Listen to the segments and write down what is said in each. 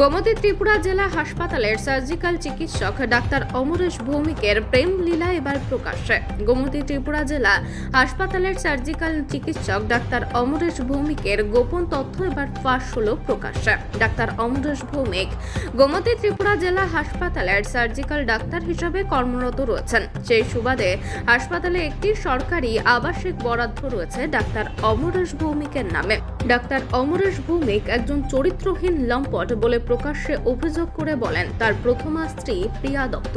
গোমতী ত্রিপুরা জেলা হাসপাতালের সার্জিক্যাল চিকিৎসক ডাক্তার অমরেশ ভৌমিকের প্রেম লীলা এবার প্রকাশ্যে গোমতী ত্রিপুরা জেলা হাসপাতালের সার্জিক্যাল চিকিৎসক ডাক্তার অমরেশ ভৌমিকের গোপন তথ্য এবার ফাঁস হলো প্রকাশ্যে ডাক্তার অমরেশ ভৌমিক গোমতী ত্রিপুরা জেলা হাসপাতালের সার্জিক্যাল ডাক্তার হিসাবে কর্মরত রয়েছেন। সেই সুবাদে হাসপাতালে একটি সরকারি আবাসিক বরাদ্দ রয়েছে ডাক্তার অমরেশ ভৌমিকের নামে। ডাক্তার অমরেশ ভৌমিক একজন চরিত্রহীন লম্পট বলে প্রকাশ্যে অভিযোগ করে বলেন, তার প্রথমা স্ত্রী প্রিয়া দত্ত।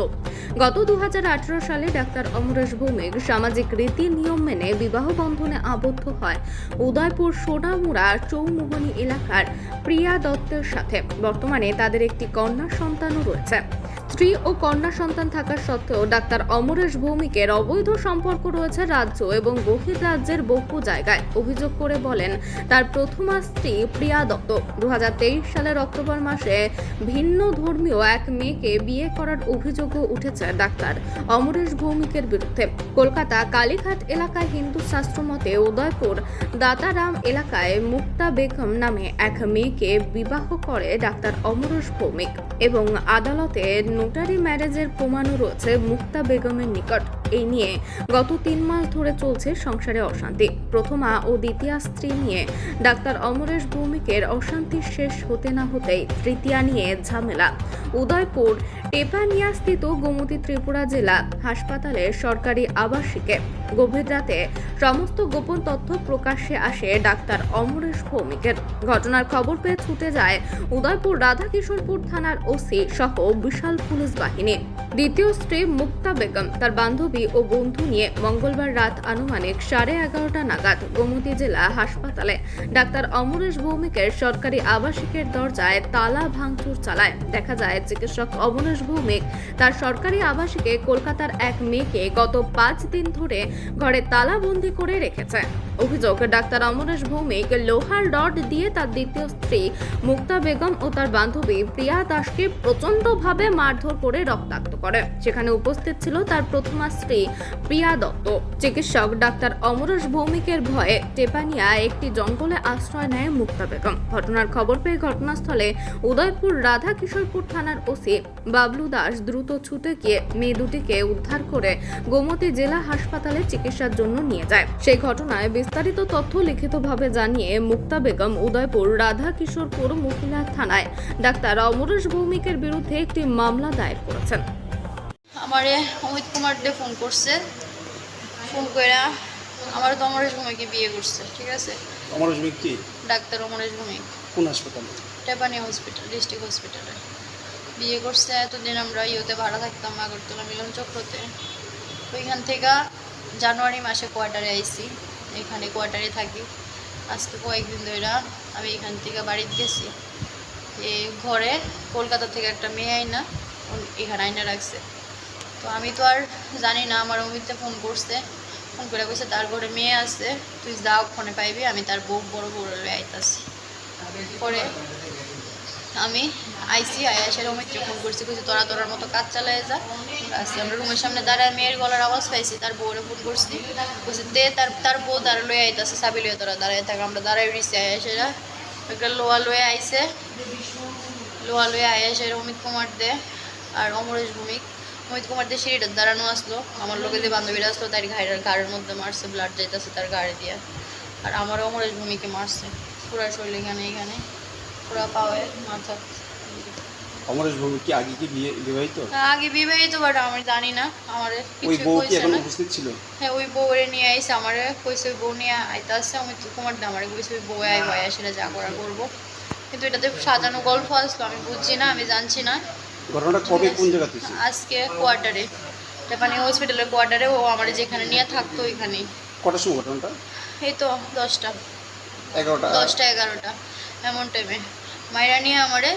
গত দু হাজার আঠেরো সালে ডাক্তার অমরেশ ভৌমিক সামাজিক রীতি নিয়ম মেনে বিবাহ বন্ধনে আবদ্ধ হয় উদয়পুর সোনামুড়া চৌমোহনী এলাকার প্রিয়া দত্তের সাথে। বর্তমানে তাদের একটি কন্যা সন্তানও রয়েছে। স্ত্রী ও কন্যা সন্তান থাকা সত্ত্বেও ডাক্তার অমরেশ ভৌমিকের অবৈধ সম্পর্ক রয়েছে রাজ্য এবং বহির রাজ্যের বহু জায়গায়, অভিযোগ করে বলেন। তার প্রথমা স্ত্রী প্রিয়া দত্ত। দুহাজার তেইশ সালের অক্টোবর মাসে ভিন্ন ধর্মীয় এক মেয়েকে বিয়ে করার অভিযোগও উঠেছে ডাক্তার অমরেশ ভৌমিকের বিরুদ্ধে। কলকাতা কালীঘাট এলাকায় হিন্দু শাস্ত্র মতে উদয়পুর দাতারাম এলাকায় মুক্তা বেগম নামে এক মেয়েকে বিবাহ করে ডাক্তার অমরেশ ভৌমিক এবং আদালতে নোটারি ম্যারেজের প্রমাণও রয়েছে মুক্তা বেগমের নিকট। এই নিয়ে গত তিন মাস ধরে চলছে সংসারে অশান্তি। প্রথমা ও দ্বিতীয় স্ত্রী নিয়ে ডাক্তার অমরেশ ভৌমিকের অশান্তি শেষ হতে না হতেই তৃতীয়া নিয়ে ঝামেলা। উদয়পুর টেপানিয়াস্থিত গোমতী ত্রিপুরা জেলা হাসপাতালের সরকারি আবাসিকে। গভীর রাতে সমস্ত গোপন তথ্য প্রকাশ্যে আসে ডাক্তার অমরেশ ভৌমিকের। ঘটনার খবর পেয়ে ছুটে যায় উদয়পুর রাধাকিশোরপুর থানার ওসি সহ বিশাল পুলিশ বাহিনী। দ্বিতীয় স্ত্রী মুক্তা বেগম, তার বান্ধবী ও বন্ধু নিয়ে মঙ্গলবার রাত আনুমানিক সাড়ে এগারোটা নাগাদ গোমতী জেলা হাসপাতালে ডাক্তার অমরেশ ভৌমিকের সরকারি আবাসিকের দরজায় তালা ভাঙচুর চালায়। দেখা যায়, চিকিৎসক অমরেশ ভৌমিক তার সরকারি আবাসিকে কলকাতার এক মেয়েকে গত পাঁচ দিন ধরে ঘরে তালাবন্দি করে রেখেছে। অভিযোগ, ডাক্তার অমরেশ ভৌমিক লোহার রড দিয়ে তার দ্বিতীয় স্ত্রী মুক্তা বেগম ও তার বান্ধবী প্রিয়া দাসকে প্রচণ্ডভাবে মারধর করে রক্তাক্ত করে। সেখানে উপস্থিত ছিল তার প্রথমা স্ত্রী প্রিয়া দত্ত। চিকিৎসক ডাক্তার অমরেশ ভৌমিকের ভয়ে টেপানিয়া একটি জঙ্গলে আশ্রয় নেয় মুক্তা বেগম। ঘটনার খবর পেয়ে ঘটনাস্থলে উদয়পুর রাধা কিশোরপুর থানার ওসি বাবলু দাস দ্রুত ছুটে গিয়ে মেয়ে দুটিকে উদ্ধার করে গোমতী জেলা হাসপাতালে চিকিৎসার জন্য নিয়ে যায়। সেই ঘটনায় বিস্তারিত তথ্য লিখিতভাবে জানিয়ে মুক্তা বেগম উদয়পুর রাধা কিশোরপুর মহিলা থানায় ডাক্তার অমরেশ ভৌমিকের বিরুদ্ধে একটি মামলা দায়ের করেছেন। আমারে অমিত কুমার দে ফোন করছে। ফোন কইরা আমার তো অমরেশ ভূমিকে বিয়ে করছে ঠিক আছে? আমার জমি কি? ডাক্তার অমরেশ ভূমিক। কোন হাসপাতালে? টেপানি হসপিটাল ডিস্ট্রিক্ট হসপিটালে। বিয়ে করছে এতদিন আমরা ইয়েতে ভাড়া থাকতাম আগরতলা মিলন চক্রতে ওইখান থেকে জানুয়ারি মাসে কোয়ার্টারে আইছি। এখানে কোয়ার্টারে থাকি। আজকে কয়েকদিন ধরে আমি এখান থেকে বাড়িতে গেছি। এই ঘরে কলকাতা থেকে একটা মেয়ে আইনা এখানে আইনা রাখছে। তো আমি তো আর জানি না আমার অমিতে ফোন করছে। ফোন করে কইছে তার ঘরে মেয়ে আছে তুই যাও ফোনে পাইবি আমি তার বউ বড় বড় আইতাছি। পরে আমি আইসি আয়াসের অমিতকে ফোন করছি, কইছি, তোরা তোরার মতো কাজ চালায় যা। আসছি আমরা রুমের সামনে দাঁড়ায়, মেয়ের গলার আওয়াজ পাইছি, তার বউরে ফোন করছি। কইছি দে তার তার বউ তার লয়ে আইতাছে সাবি লয়ে তোরা দাঁড়ায় থাকে, আমরা দাঁড়ায় রইছি আয়াসেরা একটা লোয়া লয়ে আইসে লোয়া লয়ে আয়াসের অমিত কুমার দে আর অমরেশ ভূমিক। অমিত কুমার দে সিঁড়িটার দাঁড়ানো আসলো। আমার লোকে যে বান্ধবীরা আসলো, তার ঘাড়ের ঘাড়ের মধ্যে মারছে ব্লাড যাইতেছে তার গাড়ি দিয়ে। আর আমার অমরেশ ভূমিকে মারছে। পুরা শরীর এখানে এখানে। পুরা পাওয়ে মাথা। অমরেশ কি আগে কি বিয়ে বিবাহিত? আগে বিবাহিত বাট আমি জানি না আমার ওই বউ কি এখন উপস্থিত ছিল? হ্যাঁ ওই বউরে নিয়ে আইসে আমারে কইছে ওই বউ নিয়ে আইতে আসছে অমিত কুমার দা আমারে কইছে ওই বউ আইব আয়া সেটা যা করা করব। কিন্তু এটাতে সাজানো গল্প আসলো আমি বুঝছি না আমি জানছি না। ঘটনাটা কবে কোন জায়গা থেকে আজকে কোয়ার্টারে। জাপানি হসপিটালের কোয়ার্টারে ও আমার যেখানে নিয়ে থাকতো ওইখানেই। কটার সময় ঘটনাটা? এই তো দশটা। এগারোটা। দশটা এগারোটা। এমন টাইমে মাইরা নিয়ে আমারে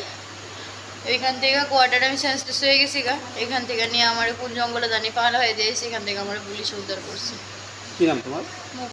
এখান থেকে কোয়ার্টার আমি সেন্সলেস হয়ে গেছি গা। এখান থেকে নিয়ে আমার কোন জঙ্গলে জানি পাহাড় হয়ে দিয়েছি। এখান থেকে আমার পুলিশ উদ্ধার করছে। কি নাম তোমার?